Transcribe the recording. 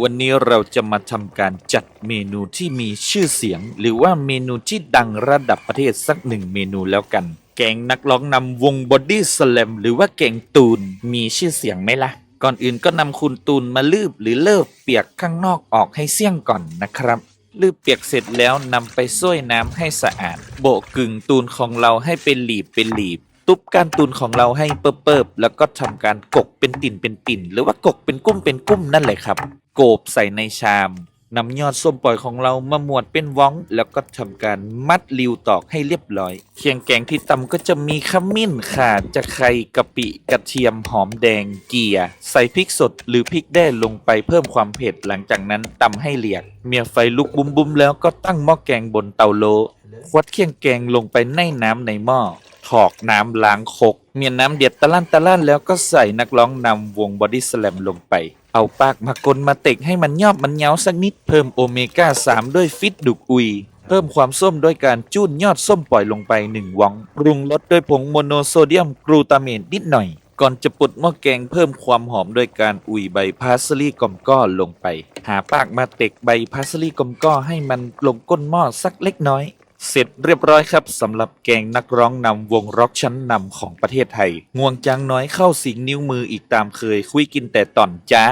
วันนี้เราจะมาทำการจัดเมนูที่มีชื่อเสียง หรือว่าเมนูที่ดังระดับประเทศสักหนึ่งเมนูแล้วกัน แกงนักร้องนำวงบอดี้สแลมหรือว่าแกงตูนมีชื่อเสียงไหมล่ะ ก่อนอื่นก็นำคุณตูนมาลืบหรือเลิบเปียกข้างนอกออกให้เสี่ยงก่อนนะครับลืบเปียกเสร็จแล้วนำไปส้วยน้ำให้สะอาด โบกกึ่งตูนของเราให้เป็นหลีบเป็นหลีบ ตุบการตูนของเราให้เปิบๆแล้วก็ทำการกกเป็นติ่นเป็นติ่น หรือว่ากกเป็นกุ้มเป็นกุ้มนั่นแหละครับ โกบใส่ในชามนำยอดส้มปล่อยของเรามาหมวดเป็นว้อง แล้วก็ทำการมัดริวตอกให้เรียบร้อย เคียงแกงที่ตำก็จะมีขมิ้นข่าจะไคร้กะปิกระเทียมหอมแดงเกียใส่พริกสดหรือพริกแด้ลงไปเพิ่มความเผ็ดหลังจากนั้นตำให้เหลียก เมียไฟลุกบุ้มๆแล้วก็ตั้งหม้อแกงบนเตาโลควัดเคียงแกงลงไปในน้ำในหม้อ ถอกน้ำล้างคก เมียน้ำเดือดตะลั่นตะลั่นแล้วก็ใส่นักร้องนำวงบอดี้สแลมลงไป เอาปากมากลมาเตกให้มันยอบมันเหยาสักนิด เพิ่มโอเมก้า 3 ด้วยฟิตดุกอุย เพิ่มความส้มด้วยการจูนยอดส้มปล่อยลงไป 1วังปรุงรสด้วยผงโมโนโซเดียมกลูตาเมตนิดหน่อยก่อนจะปุดหม้อแกงเพิ่มความหอมด้วยการอุ่ยใบพาสลีกลมก้อลงไป หาปากมาเตกใบพาสลีกลมก้อให้มันลงก้นหม้อสักเล็กน้อย เสร็จเรียบร้อยครับสำหรับแกงนักร้องนำวงร็อกชั้นนำของประเทศไทย ง่วงจังน้อยเข้าสิงนิ้วมืออีกตามเคย คุยกินแต่ต่อนจ้า